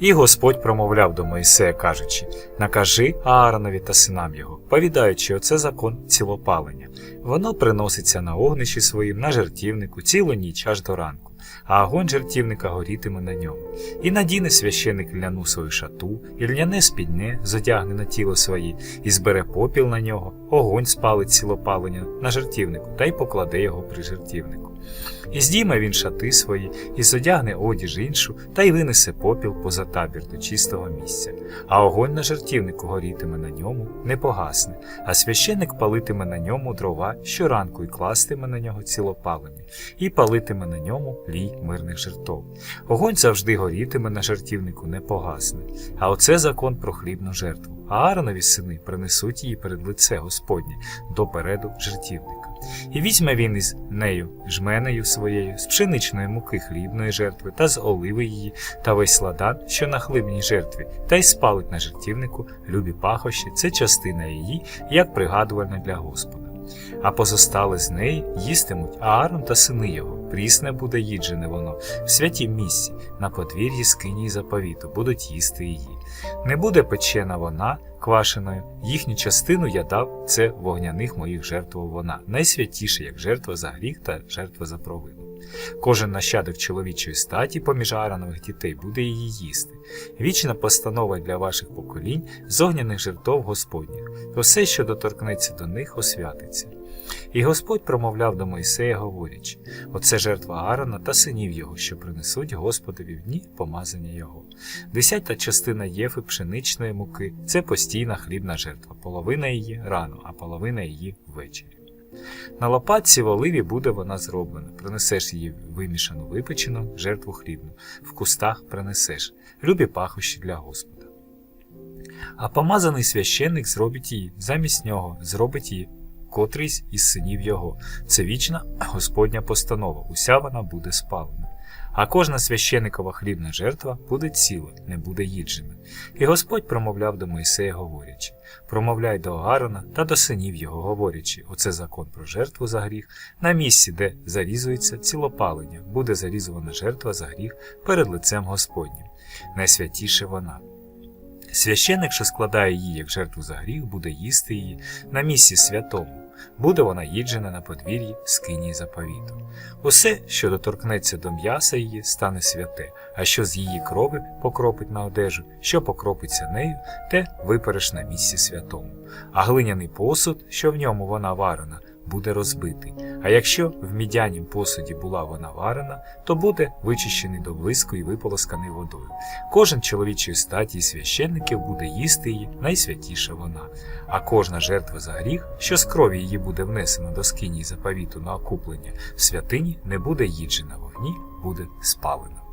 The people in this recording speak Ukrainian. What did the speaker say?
І Господь промовляв до Моїсея, кажучи: Накажи Ааронові та синам його, повідаючи оце закон цілопалення. Воно приноситься на огнищі своїм на жертівнику цілу ніч аж до ранку, а огонь жертівника горітиме на ньому. І надіне священик ляну свою шату, і льняне спідне зодягне на тіло своє, і збере попіл на нього, огонь спалить цілопалення на жертівнику, та й покладе його при жертівнику. І здійме він шати свої, і зодягне одіж іншу, та й винесе попіл поза табір до чистого місця. А огонь на жертівнику горітиме на ньому, не погасне, а священик палитиме на ньому дрова щоранку і кластиме на нього цілопалення, і палитиме на ньому лій мирних жертов. Огонь завжди горітиме на жертівнику, не погасне. А оце закон про хлібну жертву. А Ааронові сини принесуть її перед лице Господнє допереду жертівника. І візьме він із нею жменею своєю, з пшеничної муки хлібної жертви та з оливи її, та весь ладан, що на хлибній жертві, та й спалить на жертівнику любі пахощі, це частина її, як пригадувальна для Господа. А позостали з неї їстимуть Аарон та сини його, прісне буде їджене воно, в святім місці, на подвір'ї скині заповіту, будуть їсти її. Не буде печена вона квашеною, їхню частину я дав це вогняних моїх жертв вона, найсвятіше, як жертва за гріх та жертва за провину. Кожен нащадок чоловічої статі поміж Ааронових дітей буде її їсти. Вічна постанова для ваших поколінь з огняних жертов Господніх. Усе, що доторкнеться до них, освятиться. І Господь промовляв до Мойсея, говорячи: Оце жертва Аарона та синів його, що принесуть Господові в дні помазання його. Десята частина єфи пшеничної муки це постійна хлібна жертва, половина її рано, а половина її ввечері. На лопатці в оливі буде вона зроблена. Принесеш її вимішану випечену жертву хлібну, в кустах принесеш, любі пахощі для Господа. А помазаний священник зробить її, замість нього зробить її котрийсь із синів його. Це вічна Господня постанова, уся вона буде спалена. А кожна священикова хлібна жертва буде ціла, не буде їджена. І Господь промовляв до Мойсея, говорячи: промовляй до Аарона та до синів його, говорячи, оце закон про жертву за гріх, на місці, де зарізується цілопалення, буде зарізувана жертва за гріх перед лицем Господнім. Найсвятіше вона. Священик, що складає її як жертву за гріх, буде їсти її на місці святому, буде вона їджена на подвір'ї скині заповіту. Усе, що доторкнеться до м'яса її, стане святе, а що з її крови покропить на одежу, що покропиться нею, те випереш на місці святому. А глиняний посуд, що в ньому вона варена, буде розбитий. А якщо в мідянім посуді була вона варена, то буде вичищений до блиску і виполосканий водою. Кожен чоловічої статі і священників буде їсти її, найсвятіша вона. А кожна жертва за гріх, що з крові її буде внесено до скині заповіту на окуплення в святині, не буде їджена вогні, буде спалена.